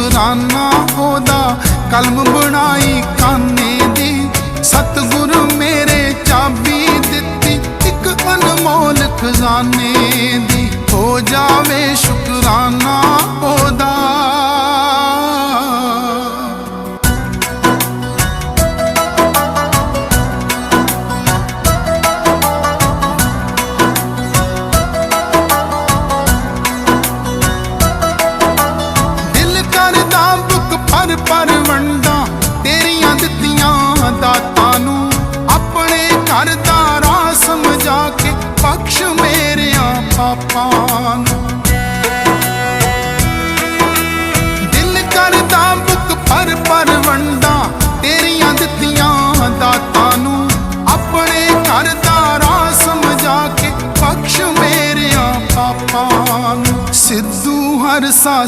ਸ਼ੁਕਰਾਨਾ ਉਹਦਾ ਕਲਮ ਬਣਾਈ ਕਾਨੇ ਦੀ। ਸਤਿਗੁਰ ਮੇਰੇ ਚਾਬੀ ਦਿੱਤੀ, ਇੱਕ ਅਨਮੋਲ ਖਜ਼ਾਨੇ ਦੀ। ਹੋ ਜਾਵੇ ਮੇਰਿਆਂ ਦਿਲ ਕਰਦਾ ਬੁੱਕ ਪਰ ਪਰ ਵੰਡਾ, ਤੇਰੀਆਂ ਦਿੱਤੀਆਂ ਦਾਤਾਂ ਨੂੰ। ਆਪਣੇ ਘਰ ਦਾ ਰਾਹ ਸਮਝਾ ਕੇ ਬਖਸ਼ ਮੇਰਿਆਂ ਪਾਪਾਂ ਸਿੱਧੂ ਹਰ ਸਾ